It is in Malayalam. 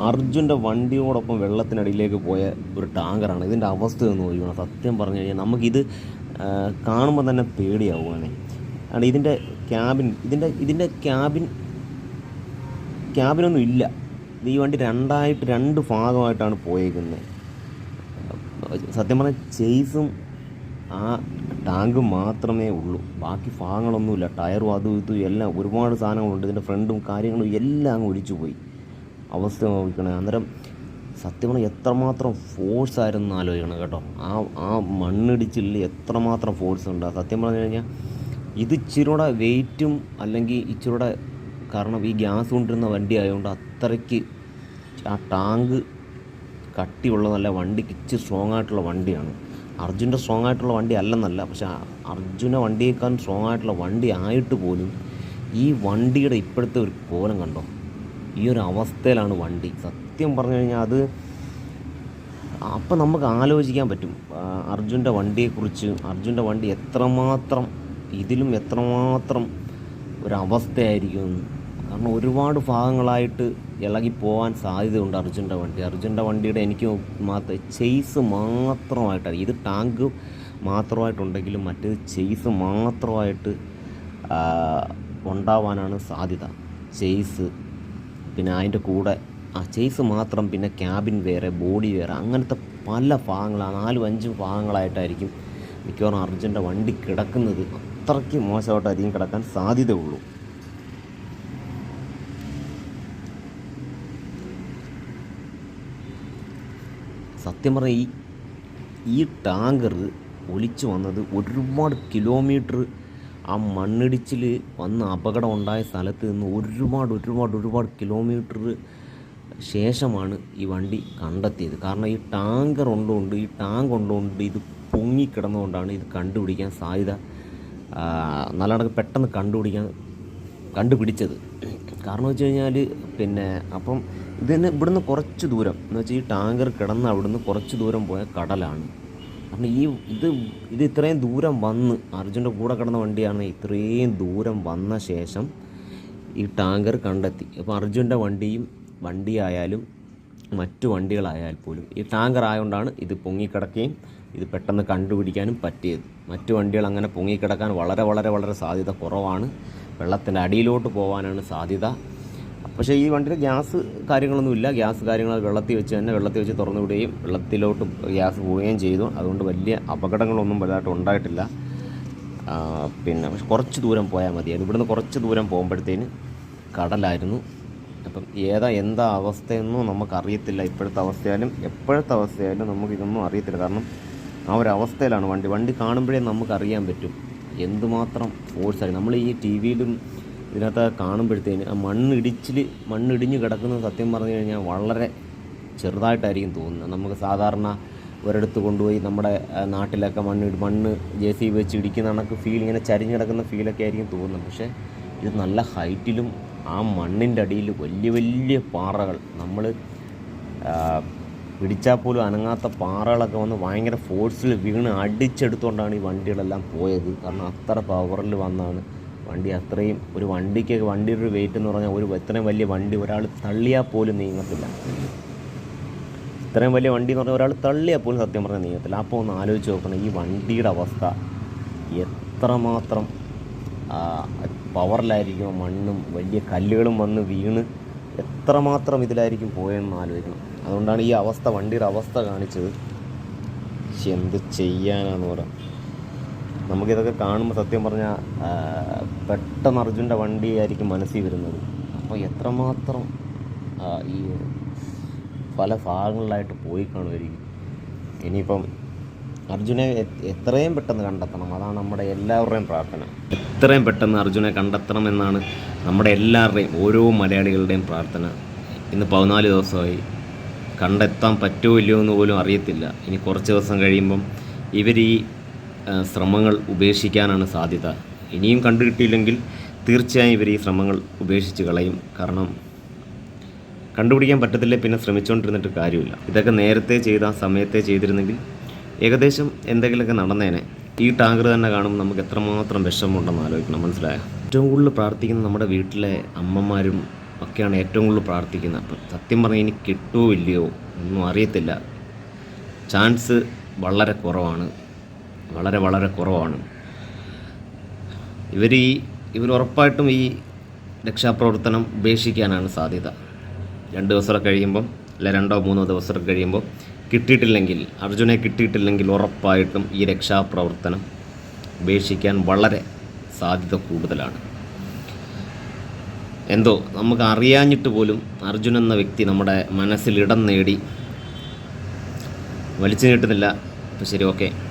അർജുന്റെ വണ്ടിയോടൊപ്പം വെള്ളത്തിനടിയിലേക്ക് പോയ ഒരു ടാങ്കറാണ്. ഇതിന്റെ അവസ്ഥ എന്ന് നോക്കുകയാണ് സത്യം പറഞ്ഞു കഴിഞ്ഞാൽ നമുക്കിത് കാണുമ്പോൾ തന്നെ പേടിയാവുകയാണ്. ആണ് ഇതിന്റെ ക്യാബിൻ ഇതിന്റെ ഇതിന്റെ ക്യാബിൻ ക്യാബിനൊന്നും ഇല്ല. ഈ വണ്ടി രണ്ടായിട്ട് രണ്ട് ഭാഗമായിട്ടാണ് പോയേക്കുന്നത്. സത്യം പറഞ്ഞാൽ ചേസും ആ ടാങ്ക് മാത്രമേ ഉള്ളൂ. ബാക്കി ഭാഗങ്ങളൊന്നുമില്ല. ടയറും അതും ഇതും എല്ലാം ഒരുപാട് സാധനങ്ങളുണ്ട്. ഇതിന്റെ ഫ്രണ്ടും കാര്യങ്ങളും എല്ലാം അങ്ങ് ഒഴിച്ചു പോയി അവസ്ഥ നോക്കണേ അന്നേരം സത്യം പറഞ്ഞാൽ എത്രമാത്രം ഫോഴ്സ് ആയിരുന്നു ആലോചിക്കണം കേട്ടോ. ആ ആ മണ്ണിടിച്ചിൽ എത്രമാത്രം ഫോഴ്സ് ഉണ്ട്. സത്യം പറഞ്ഞു കഴിഞ്ഞാൽ ഇത് ഇച്ചിരൂടെ വെയിറ്റും അല്ലെങ്കിൽ ഇച്ചിരൂടെ കാരണം ഈ ഗ്യാസ് കൊണ്ടിരുന്ന വണ്ടി ആയതുകൊണ്ട് അത്രയ്ക്ക് ആ ടാങ്ക് കട്ടിയുള്ള നല്ല വണ്ടിക്ക് ഇച്ചിരി സ്ട്രോങ് ആയിട്ടുള്ള വണ്ടിയാണ്. അർജുന്റെ സ്ട്രോങ് ആയിട്ടുള്ള വണ്ടി അല്ലെന്നല്ല. പക്ഷേ അർജുന വണ്ടിയേക്കാൾ സ്ട്രോങ് ആയിട്ടുള്ള വണ്ടി ആയിട്ട് പോലും ഈ വണ്ടിയുടെ ഇപ്പോഴത്തെ ഒരു കോലം കണ്ടോ? ഈ ഒരു അവസ്ഥയിലാണ് വണ്ടി. സത്യം പറഞ്ഞു കഴിഞ്ഞാൽ അത് അപ്പം നമുക്ക് ആലോചിക്കാൻ പറ്റും. അർജുന്റെ വണ്ടിയെക്കുറിച്ച് അർജുന്റെ വണ്ടി എത്രമാത്രം ഇതിലും എത്രമാത്രം ഒരവസ്ഥയായിരിക്കും. കാരണം ഒരുപാട് ഭാഗങ്ങളായിട്ട് ഇളകി പോകാൻ സാധ്യതയുണ്ട് അർജുന്റെ വണ്ടി. അർജുന്റെ വണ്ടിയുടെ എനിക്ക് മാത്രം ചെയ്സ് മാത്രമായിട്ടാണ് ഇത് ടാങ്ക് മാത്രമായിട്ടുണ്ടെങ്കിലും മറ്റേത് ചെയ്സ് മാത്രമായിട്ട് ഉണ്ടാവാനാണ് സാധ്യത. ചെയ്സ് പിന്നെ അതിന്റെ കൂടെ ആ ചേസ് മാത്രം പിന്നെ ക്യാബിൻ വേറെ ബോഡി വേറെ അങ്ങനത്തെ പല ഭാഗങ്ങളാണ് നാലും അഞ്ചും ഭാഗങ്ങളായിട്ടായിരിക്കും മിക്കവാറും അർജന്റെ വണ്ടി കിടക്കുന്നത്. അത്രയ്ക്ക് മോശമായിട്ടായിരിക്കും കിടക്കാൻ സാധ്യതയുള്ളൂ. സത്യം പറഞ്ഞാൽ ഈ ഈ ടാങ്കർ ഒലിച്ചു വന്നത് ഒരുപാട് കിലോമീറ്റർ ആ മണ്ണിടിച്ചിൽ വന്ന് അപകടം ഉണ്ടായ സ്ഥലത്ത് നിന്ന് ഒരുപാട് ഒരുപാട് ഒരുപാട് കിലോമീറ്റർ ശേഷമാണ് ഈ വണ്ടി കണ്ടെത്തിയത്. കാരണം ഈ ടാങ്കർ ഉണ്ടോണ്ട് ഈ ടാങ്ക് ഉണ്ടുകൊണ്ട് ഇത് പൊങ്ങിക്കിടന്നുകൊണ്ടാണ് ഇത് കണ്ടുപിടിക്കാൻ സാധ്യത നല്ലവണ്ണം പെട്ടെന്ന് കണ്ടുപിടിക്കാൻ കണ്ടുപിടിച്ചത്. കാരണം വെച്ച് കഴിഞ്ഞാൽ പിന്നെ അപ്പം ഇതിന് ഇവിടുന്ന് കുറച്ച് ദൂരം. എന്ന് വെച്ചാൽ ഈ ടാങ്കർ കിടന്ന് അവിടുന്ന് കുറച്ച് ദൂരം പോയ കടലാണ്. കാരണം ഈ ഇത് ഇത് ഇത്രയും ദൂരം വന്ന് അർജുന്റെ കൂടെ കിടന്ന വണ്ടിയാണ് ഇത്രയും ദൂരം വന്ന ശേഷം ഈ ടാങ്കർ കണ്ടെത്തി. അപ്പോൾ അർജുന്റെ വണ്ടിയും വണ്ടിയായാലും മറ്റു വണ്ടികളായാൽ പോലും ഈ ടാങ്കർ ആയതുകൊണ്ടാണ് ഇത് പൊങ്ങിക്കിടക്കുകയും ഇത് പെട്ടെന്ന് കണ്ടുപിടിക്കാനും പറ്റിയത്. മറ്റു വണ്ടികൾ അങ്ങനെ പൊങ്ങിക്കിടക്കാൻ വളരെ വളരെ വളരെ സാധ്യത കുറവാണ്. വെള്ളത്തിന്റെ അടിയിലോട്ട് പോകാനാണ് സാധ്യത. പക്ഷേ ഈ വണ്ടിയിൽ ഗ്യാസ് കാര്യങ്ങളൊന്നുമില്ല ഗ്യാസ് കാര്യങ്ങൾ വെള്ളത്തിൽ വെച്ച് തന്നെ വെള്ളത്തിൽ വെച്ച് തുറന്നു വിടുകയും വെള്ളത്തിലോട്ട് ഗ്യാസ് പോവുകയും ചെയ്തു. അതുകൊണ്ട് വലിയ അപകടങ്ങളൊന്നും വലുതായിട്ട് ഉണ്ടായിട്ടില്ല. പിന്നെ പക്ഷെ കുറച്ച് ദൂരം പോയാൽ മതിയായിരുന്നു ഇവിടുന്ന് കുറച്ച് ദൂരം പോകുമ്പോഴത്തേന് കടലായിരുന്നു. അപ്പം ഏതാ എന്താ അവസ്ഥയെന്നും നമുക്കറിയത്തില്ല. ഇപ്പോഴത്തെ അവസ്ഥയായാലും എപ്പോഴത്തെ അവസ്ഥയായാലും നമുക്കിതൊന്നും അറിയത്തില്ല. കാരണം ആ ഒരു അവസ്ഥയിലാണ് വണ്ടി. വണ്ടി കാണുമ്പോഴേ നമുക്കറിയാൻ പറ്റും. എന്തുമാത്രം ഫോഴ്സായി നമ്മൾ ഈ ടി വിയിലും ഇതിനകത്ത് കാണുമ്പോഴത്തേന് ആ മണ്ണിടിച്ചിൽ മണ്ണിടിഞ്ഞ് കിടക്കുന്നത് സത്യം പറഞ്ഞു കഴിഞ്ഞാൽ വളരെ ചെറുതായിട്ടായിരിക്കും തോന്നുന്നത്. നമുക്ക് സാധാരണ ഒരിടത്ത് കൊണ്ടുപോയി നമ്മുടെ നാട്ടിലൊക്കെ മണ്ണ് മണ്ണ് ജെ സി വെച്ച് ഇടിക്കുന്ന കണക്ക് ഫീൽ ഇങ്ങനെ ചരിഞ്ഞ് കിടക്കുന്ന ഫീലൊക്കെ ആയിരിക്കും തോന്നുന്നത്. പക്ഷേ ഇത് നല്ല ഹൈറ്റിലും ആ മണ്ണിന്റെ അടിയിൽ വലിയ വലിയ പാറകൾ. നമ്മൾ പിടിച്ചാൽ പോലും അനങ്ങാത്ത പാറകളൊക്കെ വന്ന് ഭയങ്കര ഫോഴ്സിൽ വീണ് അടിച്ചെടുത്തുകൊണ്ടാണ് ഈ വണ്ടികളെല്ലാം പോയത്. കാരണം അത്ര പവറിൽ വന്നാണ് വണ്ടി അത്രയും ഒരു വണ്ടിക്ക് വണ്ടിയുടെ ഒരു വെയിറ്റ് എന്ന് പറഞ്ഞാൽ ഒരു ഇത്രയും വലിയ വണ്ടി ഒരാൾ തള്ളിയാൽ പോലും നീങ്ങത്തില്ല. ഇത്രയും വലിയ വണ്ടി എന്ന് പറഞ്ഞാൽ ഒരാൾ തള്ളിയാൽ പോലും സത്യം പറഞ്ഞാൽ നീങ്ങത്തില്ല. അപ്പോൾ ഒന്ന് ആലോചിച്ച് നോക്കണം. ഈ വണ്ടിയുടെ അവസ്ഥ എത്രമാത്രം പവറിലായിരിക്കും മണ്ണും വലിയ കല്ലുകളും വന്ന് വീണ് എത്രമാത്രം ഇതിലായിരിക്കും പോയെന്ന് ആലോചിക്കണം. അതുകൊണ്ടാണ് ഈ അവസ്ഥ വണ്ടിയുടെ അവസ്ഥ കാണിച്ചത്. എന്ത് ചെയ്യാനാന്ന് പറയാം നമുക്കിതൊക്കെ കാണുമ്പോൾ സത്യം പറഞ്ഞാൽ പെട്ടെന്ന് അർജുന്റെ വണ്ടിയായിരിക്കും മനസ്സിൽ വരുന്നത്. അപ്പോൾ എത്രമാത്രം ഈ പല ഭാഗങ്ങളിലായിട്ട് പോയി കാണുമായിരിക്കും ഇനിയിപ്പം അർജുനെ എത്രയും പെട്ടെന്ന് കണ്ടെത്തണം. അതാണ് നമ്മുടെ എല്ലാവരുടെയും പ്രാർത്ഥന. എത്രയും പെട്ടെന്ന് അർജുനെ കണ്ടെത്തണം എന്നാണ് നമ്മുടെ എല്ലാവരുടെയും ഓരോ മലയാളികളുടെയും പ്രാർത്ഥന. ഇന്ന് പതിനാല് ദിവസമായി. കണ്ടെത്താൻ പറ്റുമോ ഇല്ലയോ എന്ന് പോലും അറിയത്തില്ല. ഇനി കുറച്ച് ദിവസം കഴിയുമ്പം ഇവർ ഈ ശ്രമങ്ങൾ ഉപേക്ഷിക്കാനാണ് സാധ്യത. ഇനിയും കണ്ടുകിട്ടിയില്ലെങ്കിൽ തീർച്ചയായും ഇവർ ഈ ശ്രമങ്ങൾ ഉപേക്ഷിച്ച് കളയും. കാരണം കണ്ടുപിടിക്കാൻ പറ്റത്തില്ല പിന്നെ ശ്രമിച്ചുകൊണ്ടിരുന്നിട്ട് കാര്യമില്ല. ഇതൊക്കെ നേരത്തെ ചെയ്ത സമയത്തെ ചെയ്തിരുന്നെങ്കിൽ ഏകദേശം എന്തെങ്കിലുമൊക്കെ നടന്നേനെ. ഈ ടാങ്കർ തന്നെ കാണുമ്പോൾ നമുക്ക് എത്രമാത്രം വിഷമമുണ്ടെന്ന് ആലോചിക്കണം മനസ്സിലായോ? ഏറ്റവും കൂടുതൽ പ്രാർത്ഥിക്കുന്ന നമ്മുടെ വീട്ടിലെ അമ്മമാരും ഒക്കെയാണ് ഏറ്റവും കൂടുതൽ പ്രാർത്ഥിക്കുന്നത്. അപ്പം സത്യം പറഞ്ഞാൽ ഇനി കിട്ടുമോ ഇല്ലയോ ഒന്നും അറിയത്തില്ല. ചാൻസ് വളരെ കുറവാണ്. വളരെ വളരെ കുറവാണ്. ഇവർ ഈ ഇവർ ഉറപ്പായിട്ടും ഈ രക്ഷാപ്രവർത്തനം ഉപേക്ഷിക്കാനാണ് സാധ്യത. രണ്ട് ദിവസം കഴിയുമ്പം അല്ല രണ്ടോ മൂന്നോ ദിവസം കഴിയുമ്പോൾ കിട്ടിയിട്ടില്ലെങ്കിൽ അർജുനെ കിട്ടിയിട്ടില്ലെങ്കിൽ ഉറപ്പായിട്ടും ഈ രക്ഷാപ്രവർത്തനം ഉപേക്ഷിക്കാൻ വളരെ സാധ്യത കൂടുതലാണ്. എന്തോ നമുക്ക് അറിയാഞ്ഞിട്ട് പോലും അർജുൻ എന്ന വ്യക്തി നമ്മുടെ മനസ്സിൽ ഇടം നേടി. വലിച്ചു നീട്ടുന്നില്ല. ശരി ഓക്കെ.